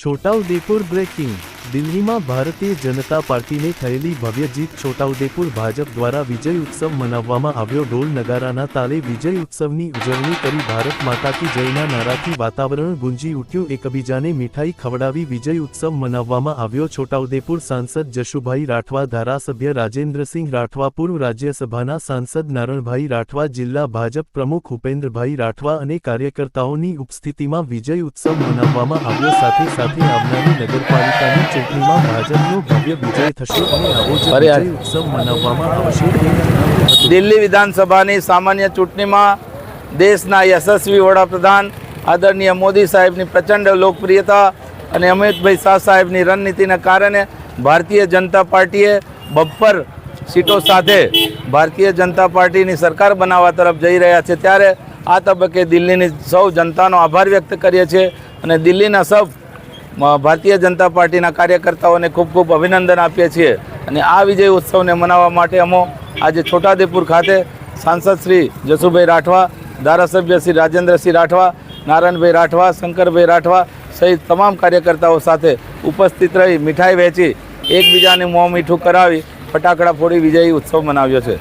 Chhota Udepur breaking દિલ્હીમાં ભારતીય જનતા પાર્ટીને થયેલી ભવ્ય જીત છોટાઉદેપુર ભાજપ દ્વારા વિજય ઉત્સવ મનાવવામાં આવ્યો. ઢોલ નગારાના તાલે વિજય ઉત્સવની ઉજવણી કરી ભારત માતા કી જયના નારાથી વાતાવરણ ગુંજી ઉઠ્યું. એકબીજાને મીઠાઈ ખવડાવી વિજય ઉત્સવ મનાવવામાં આવ્યો. છોટાઉદેપુર સાંસદ જશુભાઈ રાઠવા, ધારાસભ્ય રાજેન્દ્રસિંહ રાઠવા, પૂર્વ રાજ્યસભાના સાંસદ નારણભાઈ રાઠવા, જિલ્લા ભાજપ પ્રમુખ ઉપેન્દ્રભાઈ રાઠવા અને કાર્યકર્તાઓની ઉપસ્થિતિમાં વિજય ઉત્સવ મનાવવામાં આવ્યો. સાથે સાથે આવનારી નગરપાલિકાની ચૂંટણીમાં ભાજપનો ભવ્ય વિજય થશે અને આવો ઉત્સવ મનાવવામાં આવશે દિલ્હી વિધાનસભાની સામાન્ય ચૂંટણીમાં દેશના યશસ્વી વડાપ્રધાન આદરણીય મોદી સાહેબની પ્રચંડ લોકપ્રિયતા અને અમિતભાઈ શાહ સાહેબની રણનીતિના કારણે ભારતીય જનતા પાર્ટીએ બબ્બર સીટો સાથે ભારતીય જનતા પાર્ટીની સરકાર બનાવવા તરફ જઈ રહ્યા છે. ત્યારે આ તબક્કે દિલ્હીની સૌ જનતાનો આભાર વ્યક્ત કરીએ છીએ અને દિલ્હીના સૌ ભારતીય જનતા પાર્ટીના કાર્યકર્તાઓને ખૂબ ખૂબ અભિનંદન આપીએ છીએ. અને આ વિજય ઉત્સવને મનાવવા માટે અમો આજે છોટાદેપુર ખાતે સાંસદ શ્રી જસુભાઈ રાઠવા, ધારાસભ્ય શ્રી રાજેન્દ્રસિંહ રાઠવા, નારાયણભાઈ રાઠવા, શંકરભાઈ રાઠવા સહિત તમામ કાર્યકર્તાઓ સાથે ઉપસ્થિત રહી મીઠાઈ વહેંચી એકબીજાને મોં મીઠું કરાવી ફટાકડા ફોડી વિજયી ઉત્સવ મનાવ્યો છે.